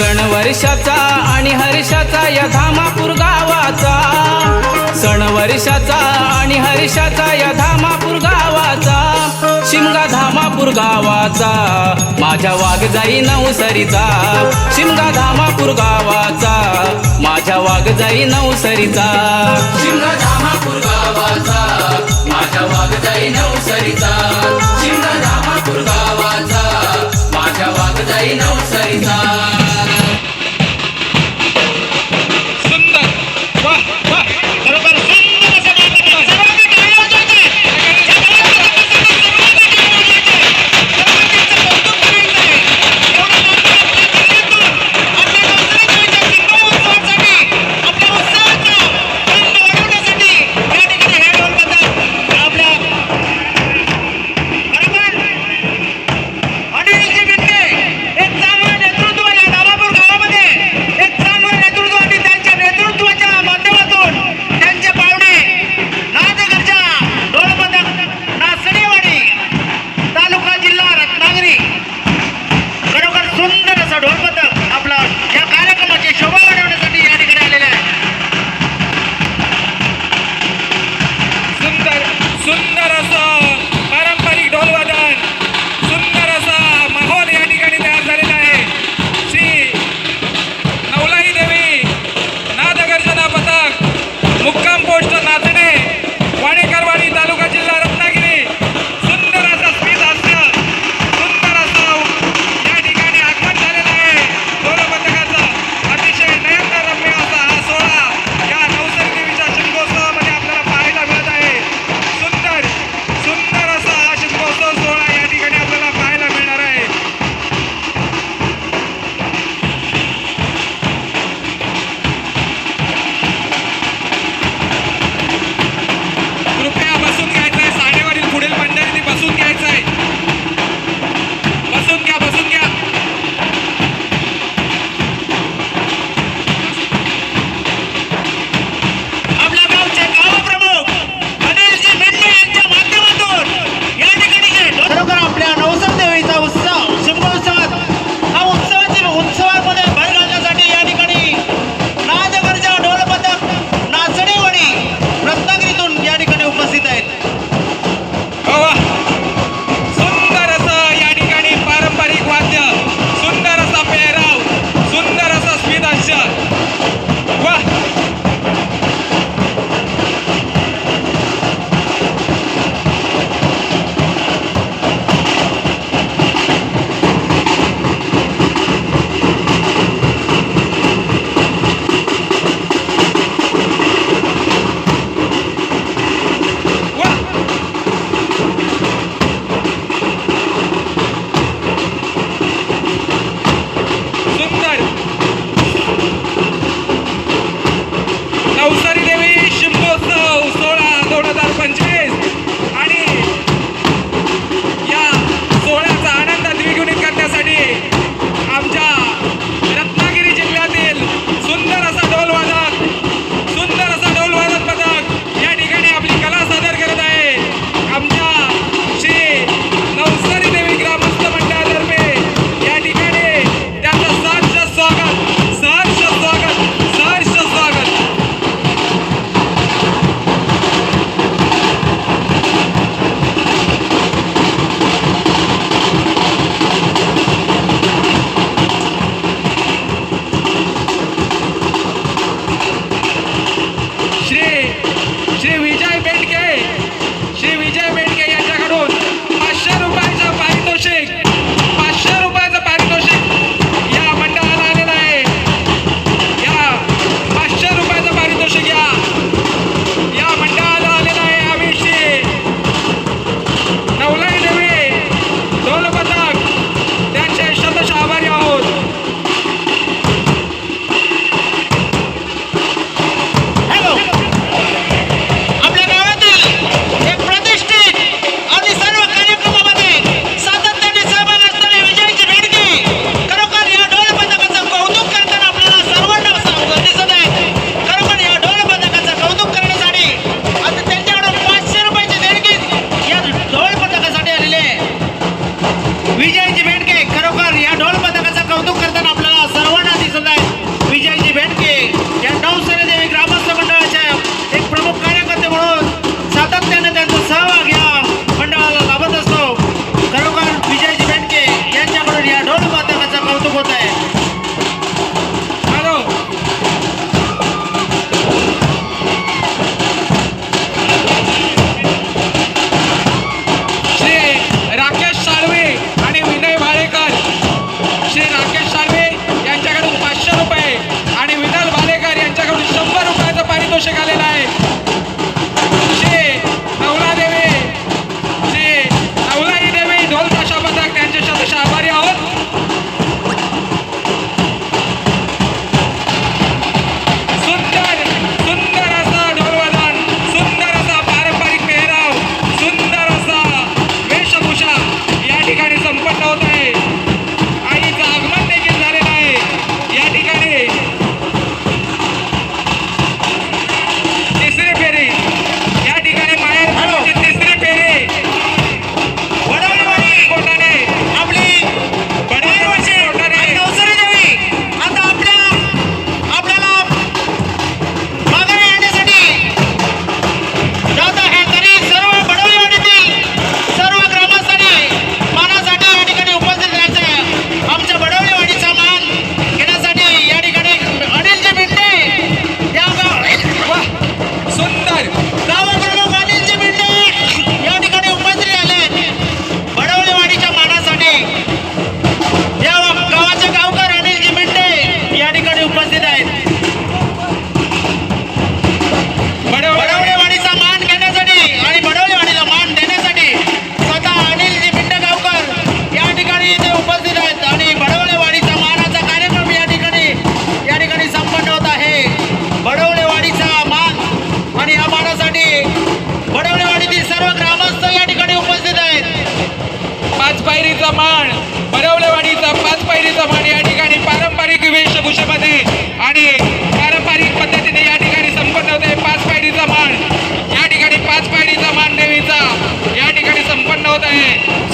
सण वर्षाचा आणि हर्षाचा या धामापूर गावाचा. सण वर्षाचा आणि हर्षाचा या धामापूर गावाचा. शिमगा धामापूर गावाचा माझ्या वाघ जाई नवसरीचा. शिमगा धामापूर गावाचा माझ्या वाघ जाई नवसरीचा. शिमगा धामापूर गावाचा माझ्या वाघ जाई नवसरीचा. शिमगा धामापूर गावाचा माझ्या वाघ जाई नवसरीचा.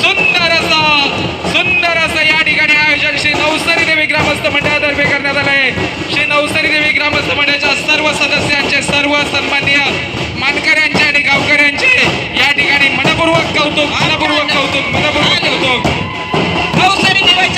सुंदर असं सुंदर असं या ठिकाणी आयोजन श्री नवसारी देवी ग्रामस्थ मंडळातर्फे करण्यात आलं श्री नवसरी देवी ग्रामस्थ मंडळाच्या सर्व सदस्यांचे सर्व सन्माननीय मानकऱ्यांचे आणि गावकऱ्यांचे या ठिकाणी मनपूर्वक कौतुक मनपूर्वक कौतुक मनपूर्वक कौतुक. नवसरी देवाची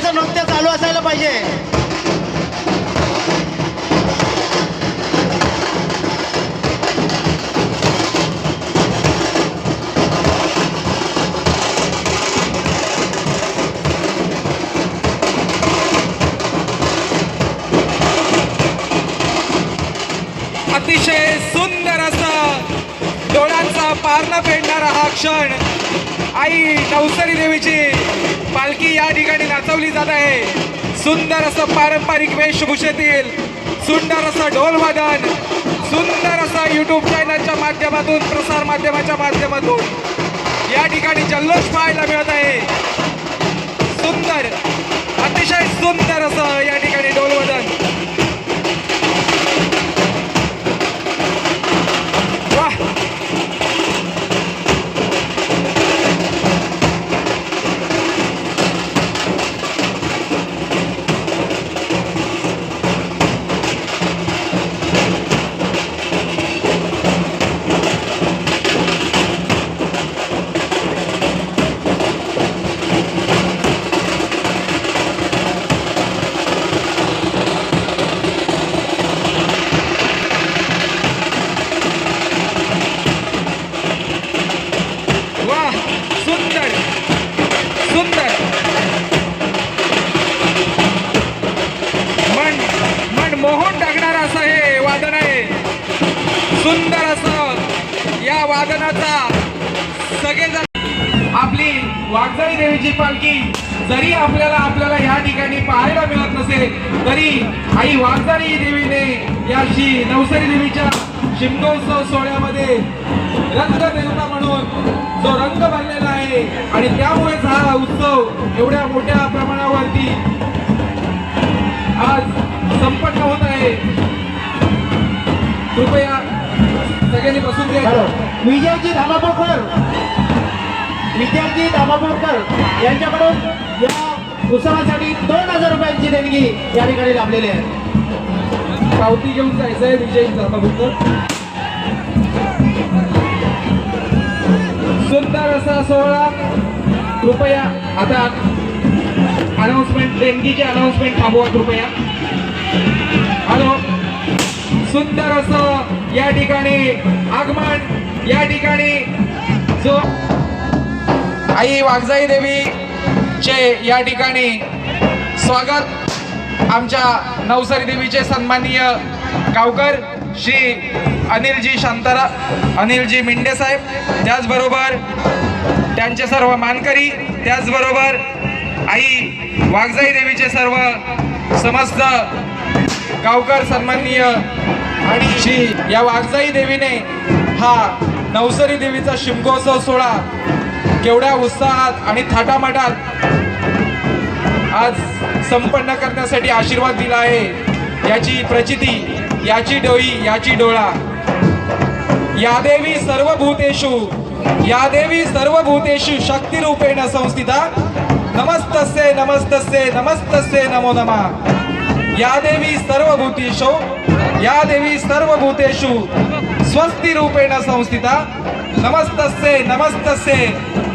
आपली नृत्य चालू असायला पाहिजे. अतिशय सुंदर असं डोळ्यांचा पारणं फेडणारा हा क्षण आई नवसरी देवीची. पालखी या ठिकाणी नाचवली जात आहे. सुंदर असं पारंपरिक वेशभूषेतील सुंदर असं ढोलवादन सुंदर असं युट्यूब चॅनलच्या माध्यमातून प्रसार माध्यमाच्या माध्यमातून या ठिकाणी जल्लोष पाहायला मिळत आहे. सुंदर अतिशय सुंदर असं या ठिकाणी ढोलवादन सुंदर असं या वादनाचा सगळेजण आपली वाघजाई देवीची पालखी जरी आपल्याला आपल्याला या ठिकाणी पाहायला मिळत नसेल तरी आई वाघजाई देवीने या श्री नवसरी देवीच्या शिमगोत्सव सोहळ्यामध्ये रंग देवता म्हणून जो रंग भरलेला आहे आणि त्यामुळेच हा उत्सव एवढ्या मोठ्या प्रमाणावरती आज संपन्न होत आहे. कृपया सगळ्यांनी बसून घ्या विजयची धामापोकर विद्यार्थी दामापूरकर यांच्याकडून या उत्सवासाठी दोन हजार रुपयांची देणगी या ठिकाणी लाभलेली आहे. पावती घेऊन जायचं आहे विजय धर्मगुप्त सुंदर असा सोहळा. कृपया आता अनाउन्समेंट देणगीची अनाउन्समेंट थांबवा कृपया. हॅलो सुंदर असं या ठिकाणी आगमन या ठिकाणी जो आई वाघजाई देवी चे या ठिकाणी स्वागत. आमच्या नवसारी देवीचे सन्माननीय गावकर श्री अनिलजी शांतारा अनिलजी मिंडे साहेब त्याचबरोबर त्यांचे सर्व मानकरी त्याचबरोबर आई वाघजाई देवीचे सर्व समस्त गावकर सन्माननीय आणि श्री या वागजाई देवीने हा नवसरी देवीचा शिमगोत्सव सोहळा केवढ्या उत्साहात आणि थाटामाटात आज संपन्न करण्यासाठी आशीर्वाद दिला आहे. याची प्रचिती याची डोई याची डोळा. या देवी सर्व भूतेषु या देवी सर्व भूतेषु शक्तिरूपेण संस्थिता. नमस्तस्य नमस्तस्ये नमस्तस्य नमो नमः. या देवी सर्व भूतेषु या देवी सर्व भूतेषु स्वस्ति रूपेण संस्थिता नमस्तस्ये नमस्तस्ये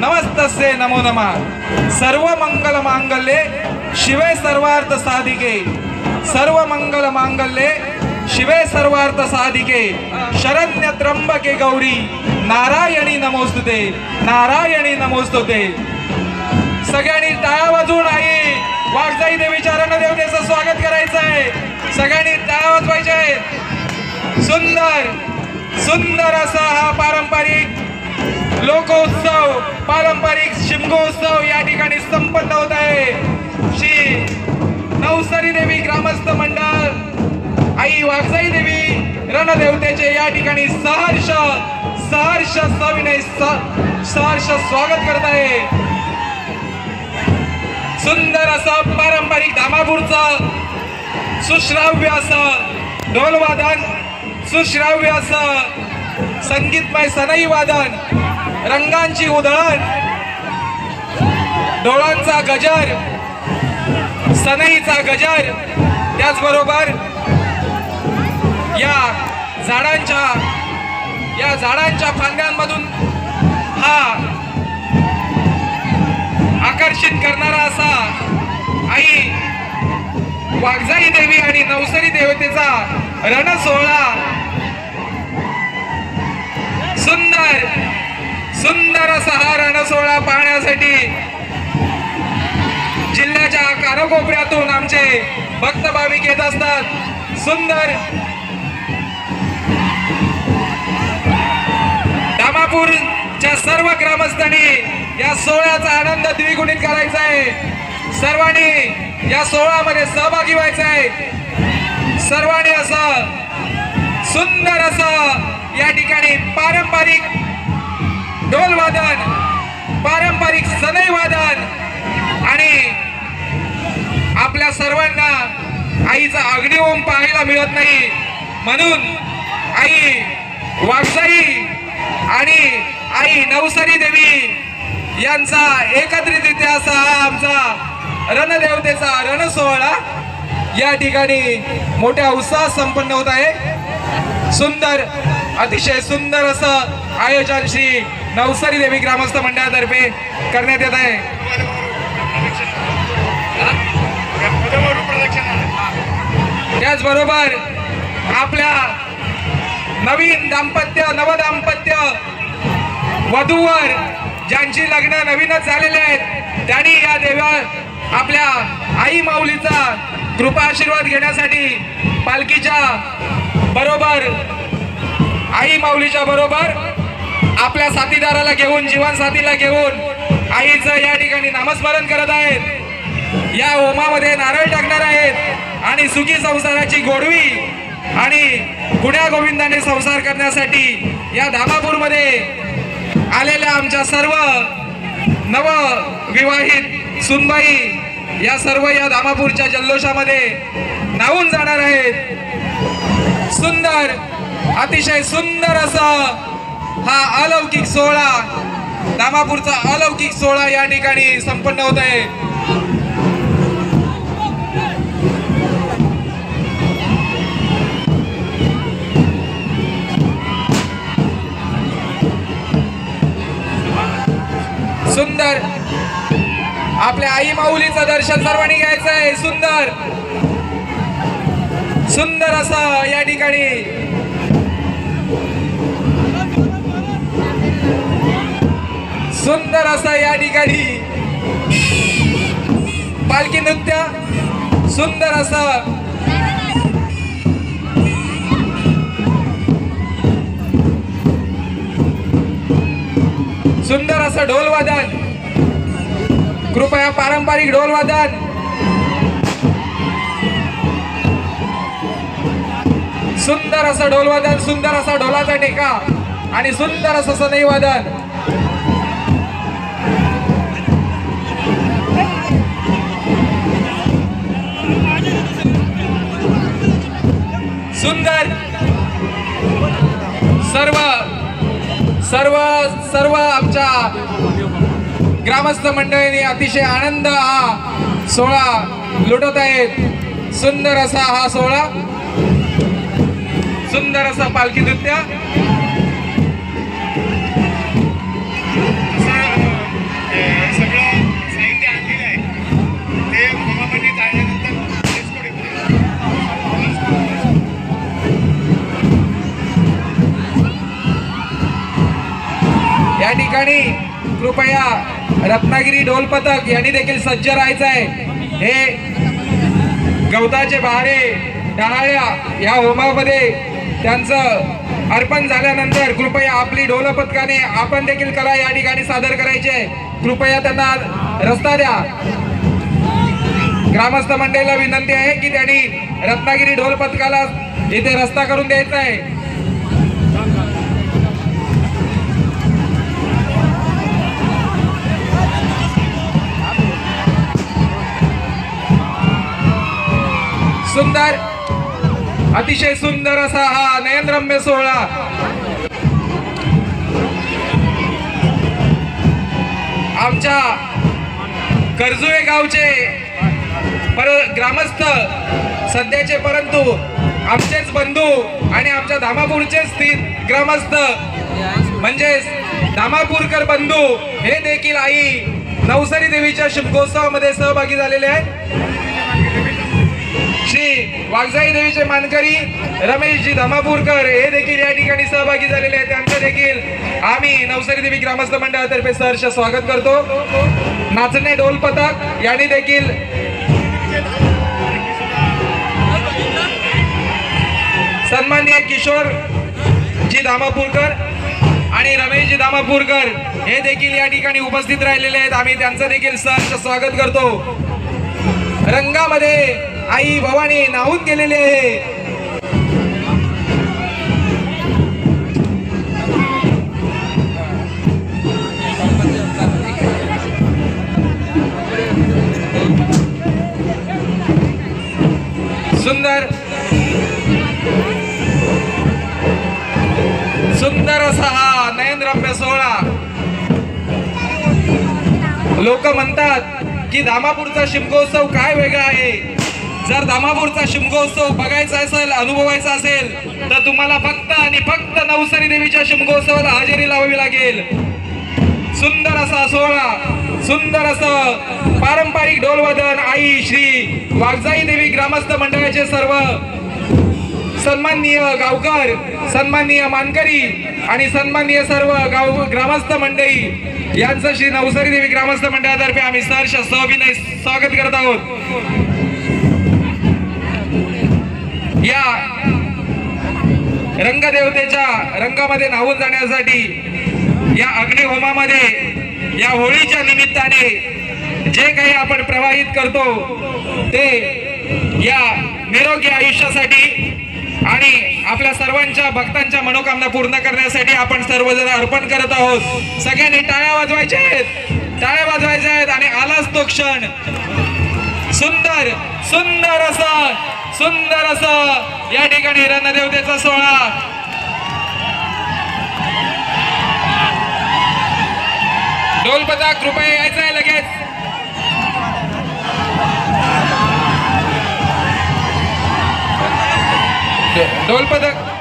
नमस्तस्ये नमो नमः सर्व मंगल मांगल्ये शिवे सर्वार्थ साधिके सर्व मंगल मांगल्ये शिवे सर्वार्थ साधिके शरण्य त्र्यंबके गौरी नारायणी नमोस्तुते नारायणी नमोस्तुते सगळ्यांनी टाळ्या सगळ्यांनी टाळ्या पाहिजे आहेत सुंदर सुंदर असा हा पारंपरिक लोकोत्सव पारंपरिक शिमगोत्सव या ठिकाणी संपन्न होत आहे. श्री नवसरी देवी ग्रामस्थ मंडळ आई वाघजाई देवी रणदेवतेचे या ठिकाणी सहर्ष सहर्ष सविनय स- सहर्ष स्वागत करत आहे. सुंदर असं पारंपरिक धामापूरचं सुश्राव्य असं ढोलवादन सुश्राव्य असं संगीतमय सनई वादन रंगांची उधळण डोळांचा गजर सनईचा गजर त्याचबरोबर या झाडांच्या या झाडांच्या फांद्यांमधून हा आकर्षित करणारा असा आई वाघजाई देवी आणि नवसरी देवतेचा रण सोहळा. सुंदर सुंदर असा हा रण सोहळा पाहण्यासाठी जिल्ह्याच्या कारकोपऱ्यातून आमचे भक्त भाविक येत असतात. सुंदर. दामापूरच्या सर्व ग्रामस्थांनी या सोहळ्याचा आनंद द्विगुणित करायचा आहे. सर्वांनी या सोहळ्यामध्ये सहभागी व्हायचं आहे. सर्वांनी असं सुंदर असं या ठिकाणी पारंपरिक ढोलवादन पारंपरिक सदैवादन आणि आपल्या सर्वांना आईचा अग्निहोम पाहायला मिळत नाही. म्हणून आई वागसाई आणि आई नवसरी देवी यांचा एकत्रितरित्या असा आमचा रणदेवतेचा रण सोहळा या ठिकाणी मोठ्या उत्साहात संपन्न होत आहे. सुंदर अतिशय सुंदर असं आयोजन श्री नवसरी देवी ग्रामस्थ मंडळातर्फे करण्यात येत आहे. त्याचबरोबर आपल्या नवीन दाम्पत्य नवदाम्पत्य वधूवर ज्यांची लग्न नवीनच झालेले आहेत त्यांनी या देवा आपल्या आई माऊलीचा कृपा आशीर्वाद घेण्यासाठी पालखीच्या बरोबर आई माऊलीच्या बरोबर आपल्या साथीदाराला घेऊन जीवन साथीला घेऊन आईचं या ठिकाणी नामस्मरण करत आहेत. या होमामध्ये नारळ टाकणार आहेत आणि सुखी संसाराची गोडवी आणि गुण्या गोविंदाने संसार करण्यासाठी या धामापूरमध्ये आलेल्या आमच्या सर्व नवविवाहित सुनबाई या सर्व या धामापूरच्या जल्लोषामध्ये नावून जाणार आहेत. सुंदर अतिशय सुंदर असा हा अलौकिक सोहळा दामापूरचा अलौकिक सोहळा या ठिकाणी संपन्न होत आहे. सुंदर आपल्या आई माऊलीचं दर्शन सर्वांनी घ्यायचं आहे सुंदर. सुंदर असं या ठिकाणी. सुंदर असं या ठिकाणी. पालखी नृत्य. सुंदर असं. सुंदर असं ढोल वादन पारंपरिक ढोल वादन. सुंदर असं ढोलवादन सुंदर असा ढोलाचा टेका आणि सुंदर असं सनई वादन. सुंदर. सर्व सर्व सर्व आमच्या ग्रामस्थ मंडळींनी अतिशय आनंद हा सोहळा लुटत आहेत. सुंदर असा हा सोहळा. सुंदर असा पालखी नृत्य. या ठिकाणी कृपया रत्नागिरी ढोल पथक यांनी देखील सज्ज राहायचं आहे. हे गवताचे बहारे टाळ्या या होमामध्ये त्यांचं अर्पण झाल्यानंतर कृपया आपली ढोल पथकाने आपण देखील कला या ठिकाणी सादर करायची आहे. कृपया त्यांना रस्ता द्या. ग्रामस्थ मंडळीला विनंती आहे की त्यांनी रत्नागिरी ढोल पथकाला इथे रस्ता करून द्यायचा आहे. सुंदर अतिशय सुंदर असा हा नयनरम्य सोहळा. आमच्या कर्जुळे गावचे पर ग्रामस्थ सध्याचे परंतु आमचेच बंधू आणि आमच्या धामापूरचे स्थित ग्रामस्थ म्हणजेच धामापूरकर बंधू हे देखील आई नवसरी देवीच्या शुभोत्सवामध्ये सहभागी झालेले आहेत. श्री वाघजाई देवीचे मानकरी रमेशजी धमापूरकर हे देखील या ठिकाणी सहभागी झालेले आहेत. त्यांचं देखील आम्ही नवसारी देवी ग्रामस्थ मंडळातर्फे सहर्ष स्वागत करतो. नाचणे ढोल पथक यांनी देखील सन्माननीय किशोर जी धामापूरकर आणि रमेशजी धामापूरकर हे देखील या ठिकाणी उपस्थित राहिलेले आहेत. आम्ही त्यांचं देखील सहर्ष स्वागत करतो. रंगामध्ये आई भवानी नाहून गेलेली आहे. सुंदर. सुंदर असा हा नयनरम्य सोहळा. लोक म्हणतात की धामापूरचा शिमगोत्सव काय वेगळा आहे? जर दामापूरचा शिमगोत्सव बघायचा असेल अनुभवायचा असेल तर तुम्हाला फक्त आणि फक्त नवसरी देवीच्या शिमगोत्सवाला हजेरी लावावी लागेल. सुंदर असा सोहळा सुंदर असं पारंपरिक ढोलवादन आई श्री वाघजाई देवी ग्रामस्थ मंडळाचे सर्व सन्माननीय गावकर सन्माननीय मानकरी आणि सन्माननीय सर्व गाव ग्रामस्थ मंडळी यांचं श्री नवसरी देवी ग्रामस्थ मंडळातर्फे आम्ही सहर्ष सहविनय स्वागत करत आहोत. या रंगदेवतेच्या रंगामध्ये नाहून जाण्यासाठी या अग्निहोमामध्ये या होळीच्या निमित्ताने जे काही आपण प्रवाहित करतो ते या निरोगी आयुष्यासाठी आणि आपल्या सर्वांच्या भक्तांच्या मनोकामना पूर्ण करण्यासाठी आपण सर्वजण अर्पण करत आहोत. सगळ्यांनी टाळ्या वाजवायच्या आहेत. टाळ्या वाजवायच्या आहेत आणि आलाच तो क्षण. सुंदर सुंदर असं सुंदर असं. या ठिकाणी रणदेवतेचा सोहळा. ढोलपथक कृपया यायचं आहे लगेच. ढोलपथक